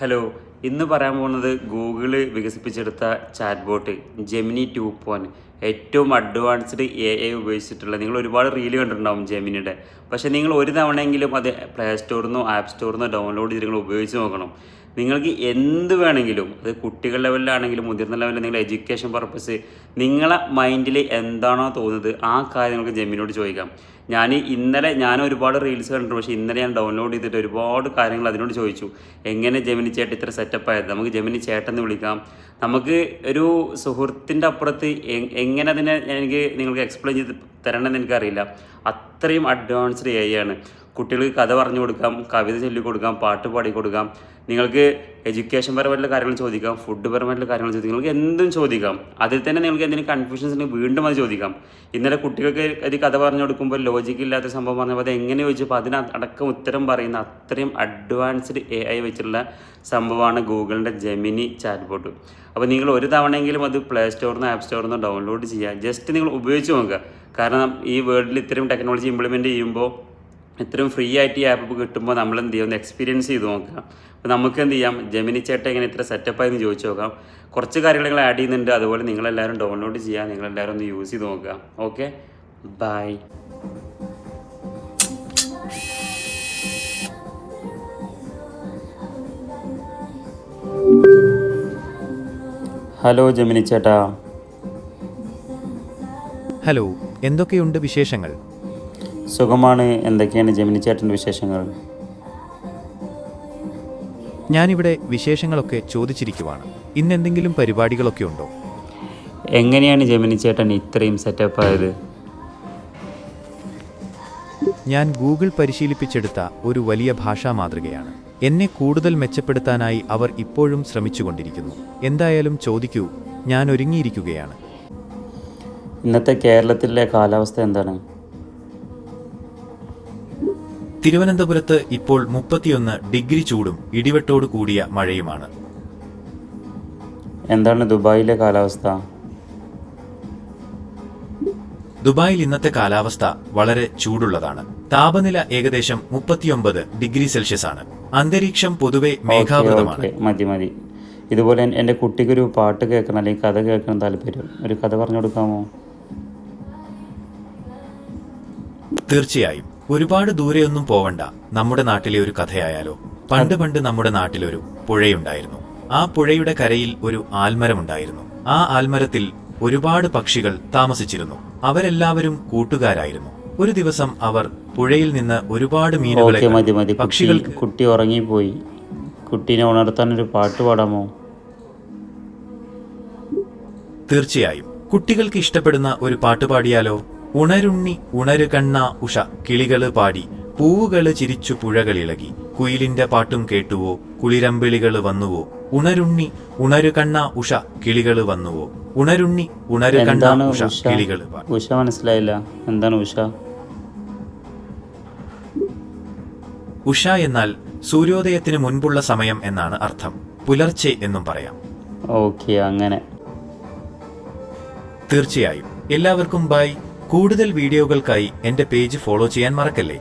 Hello ഇന്ന് പറയാൻ പോകുന്നത് ഗൂഗിൾ വികസിപ്പിച്ചെടുത്ത chat bot Gemini two point ഏറ്റവും അഡ്വാൻസ്ഡ് എ ഐ ഉപയോഗിച്ചിട്ടുള്ള നിങ്ങൾ ഒരുപാട് റീൽ കണ്ടിട്ടുണ്ടാവും ജെമിനിയുടെ പക്ഷേ നിങ്ങൾ ഒരു തവണയെങ്കിലും അത് പ്ലേ സ്റ്റോറിൽ നിന്നോ ആപ്പ് സ്റ്റോറിൽ നിന്നോ ഡൗൺലോഡ് ചെയ്ത് നിങ്ങൾ ഉപയോഗിച്ച് നോക്കണം. നിങ്ങൾക്ക് എന്ത് വേണമെങ്കിലും അത് കുട്ടികൾ ലെവലിലാണെങ്കിലും മുതിർന്ന ലെവലിൽ നിങ്ങൾ എഡ്യൂക്കേഷൻ പർപ്പസ് നിങ്ങളെ മൈൻഡിൽ എന്താണോ തോന്നുന്നത് ആ കാര്യം നിങ്ങൾക്ക് ജെമിനോട് ചോദിക്കാം. ഞാൻ ഇന്നലെ ഞാൻ ഒരുപാട് റീൽസ് കണ്ടിട്ടുണ്ട്. പക്ഷേ ഇന്നലെ ഞാൻ ഡൗൺലോഡ് ചെയ്തിട്ട് ഒരുപാട് കാര്യങ്ങൾ അതിനോട് ചോദിച്ചു. എങ്ങനെ ജമിനി ചേട്ടൻ ഇത്ര സെറ്റപ്പ് ആയത്? നമുക്ക് ജമിനി ചേട്ടൻ എന്ന് വിളിക്കാം. നമുക്ക് ഒരു സുഹൃത്തിന്റെ അപ്പുറത്ത് എങ്ങനെ അതിനെ എനിക്ക് നിങ്ങൾക്ക് എക്സ്പ്ലെയിൻ ചെയ്ത് തരണമെന്ന് എനിക്കറിയില്ല. അത്രയും അഡ്വാൻസ്ഡ് എ ആണ്. കുട്ടികൾക്ക് കഥ പറഞ്ഞു കൊടുക്കാം കവിത ചൊല്ലി കൊടുക്കാം പാട്ട് പാടി കൊടുക്കാം. നിങ്ങൾക്ക് എഡ്യൂക്കേഷൻ പരമായിട്ടുള്ള കാര്യങ്ങൾ ചോദിക്കാം ഫുഡ് പരമായിട്ടുള്ള കാര്യങ്ങൾ ചോദിക്കാം. നിങ്ങൾക്ക് എന്തും ചോദിക്കാം. അതിൽ തന്നെ നിങ്ങൾക്ക് എന്തെങ്കിലും കൺഫ്യൂഷൻസ് ഉണ്ടെങ്കിൽ വീണ്ടും അത് ചോദിക്കാം. ഇന്നലെ കുട്ടികൾക്ക് ഒരു കഥ പറഞ്ഞു കൊടുക്കുമ്പോൾ ലോജിക്ക് ഇല്ലാത്ത സംഭവം പറഞ്ഞപ്പോൾ അത് എങ്ങനെ ചോദിച്ചപ്പോൾ അതിന് അടക്കം ഉത്തരം പറയുന്ന അത്രയും അഡ്വാൻസ്ഡ് എ ഐ വെച്ചിട്ടുള്ള സംഭവമാണ് ഗൂഗിളിന്റെ ജെമിനി ചാറ്റ് ബോട്ട് അപ്പോൾ നിങ്ങൾ ഒരു തവണയെങ്കിലും അത് പ്ലേ സ്റ്റോറിൽ നിന്ന് ആപ്പ് സ്റ്റോറിൽ നിന്ന് ഡൗൺലോഡ് ചെയ്യുക ജസ്റ്റ് നിങ്ങൾ ഉപയോഗിച്ച് നോക്കുക. കാരണം ഈ വേൾഡിൽ ഇത്രയും ടെക്നോളജി ഇംപ്ലിമെന്റ് ചെയ്യുമ്പോൾ ഇത്രയും ഫ്രീ ആയിട്ട് ഈ ആപ്പ് കിട്ടുമ്പോൾ നമ്മൾ എന്ത് ചെയ്യും? ഒന്ന് എക്സ്പീരിയൻസ് ചെയ്ത് നോക്കുക. അപ്പോൾ നമുക്ക് എന്ത് ചെയ്യാം? ജെമിനി ചേട്ടൻ എങ്ങനെ ഇത്ര സെറ്റപ്പായി എന്ന് ചോദിച്ചു നോക്കാം. കുറച്ച് കാര്യങ്ങൾ നിങ്ങൾ ആഡ് ചെയ്യുന്നുണ്ട്. അതുപോലെ നിങ്ങളെല്ലാവരും ഡൗൺലോഡ് ചെയ്യുക നിങ്ങളെല്ലാവരും ഒന്ന് യൂസ് ചെയ്ത് നോക്കുക. ഓക്കെ ബൈ ഹലോ ജമിനി ചേട്ടാ. ഹലോ എന്തൊക്കെയുണ്ട് വിശേഷങ്ങൾ? സുഖമാണ്. എന്തൊക്കെയാണ് ജമിനി ചേട്ടന്റെ വിശേഷങ്ങൾ? ഞാനിവിടെ വിശേഷങ്ങളൊക്കെ ചോദിച്ചിരിക്കുവാണ്. ഇന്ന് എന്തെങ്കിലും പരിപാടികളൊക്കെ ഉണ്ടോ? എങ്ങനെയാണ് ജമിനി ചേട്ടൻ ഇത്രയും സെറ്റപ്പ് ആയത്? ഞാൻ ഗൂഗിൾ പരിശീലിപ്പിച്ചെടുത്ത ഒരു വലിയ ഭാഷാ മാതൃകയാണ്. എന്നെ കൂടുതൽ മെച്ചപ്പെടുത്താനായി അവർ ഇപ്പോഴും ശ്രമിച്ചുകൊണ്ടിരിക്കുന്നു. എന്തായാലും ചോദിക്കൂ ഞാൻ ഒരുങ്ങിയിരിക്കുകയാണ്. ഇന്നത്തെ കേരളത്തിലെ കാലാവസ്ഥ എന്താണ്? തിരുവനന്തപുരത്ത് ഇപ്പോൾ മുപ്പത്തിയൊന്ന് ഡിഗ്രി ചൂടും ഇടിവെട്ടോടു കൂടിയ മഴയുമാണ്. എന്താണ് ദുബായിലെ കാലാവസ്ഥ? ദുബായിൽ ഇന്നത്തെ കാലാവസ്ഥ വളരെ ചൂടുള്ളതാണ്. താപനില ഏകദേശം മുപ്പത്തിയൊമ്പത് ഡിഗ്രി സെൽഷ്യസ് ആണ് അന്തരീക്ഷം പൊതുവെ മേഘാവൃതമാണ്. മതി മതി. ഇതുപോലെ എന്റെ എന്റെ കുട്ടിക്കൊരു പാട്ട് കേൾക്കണം അല്ലെങ്കിൽ കഥ കേൾക്കണം താല്പര്യം. ഒരു കഥ പറഞ്ഞു കൊടുക്കാമോ? തീർച്ചയായും. ഒരുപാട് ദൂരെയൊന്നും പോവണ്ട. നമ്മുടെ നാട്ടിലെ ഒരു കഥയായാലോ. പണ്ട് പണ്ട് നമ്മുടെ നാട്ടിലൊരു പുഴയുണ്ടായിരുന്നു. ആ പുഴയുടെ കരയിൽ ഒരു ആൽമരമുണ്ടായിരുന്നു. ആ ആൽമരത്തിൽ ഒരുപാട് പക്ഷികൾ താമസിച്ചിരുന്നു. അവരെല്ലാവരും കൂട്ടുകാരായിരുന്നു. ഒരു ദിവസം അവർ പുഴയിൽ നിന്ന് ഒരുപാട് മീനുകളെ മതി മതി പക്ഷികൾ കുട്ടി ഉറങ്ങിപ്പോയി. കുട്ടീനെ ഉണർത്താൻ ഒരു പാട്ട് പാടാമോ? തീർച്ചയായും. കുട്ടികൾക്ക് ഇഷ്ടപ്പെടുന്ന ഒരു പാട്ട് പാടിയാലോ? ഉണരുണ്ണി ഉണരു കണ്ണ ഉഷ കിളികൾ പാടി പൂവുകൾ ചിരിച്ചു പുഴകളിളകി. കുയിലിന്റെ പാട്ടും കേട്ടുവോ? കുളിരമ്പിളികൾ വന്നുവോ? ഉണരുണ്ണി ഉണരു കണ്ണ ഉഷ കിളികൾ വന്നുവോ? ഉണരുണ്ണി ഉണരു കണ്ണ ഉഷ കിളികൾ കിളികൾ ഉഷ മനസ്സിലായില്ല. എന്താണ് ഉഷ? ഉഷ എന്നാൽ സൂര്യോദയത്തിന് മുൻപുള്ള സമയം എന്നാണ് അർത്ഥം. പുലർച്ചെ എന്നും പറയാം. ഓക്കെ അങ്ങനെ. തീർച്ചയായും. എല്ലാവർക്കും ബൈ. കൂടുതൽ വീഡിയോകൾക്കായി എന്റെ പേജ് ഫോളോ ചെയ്യാൻ മറക്കല്ലേ?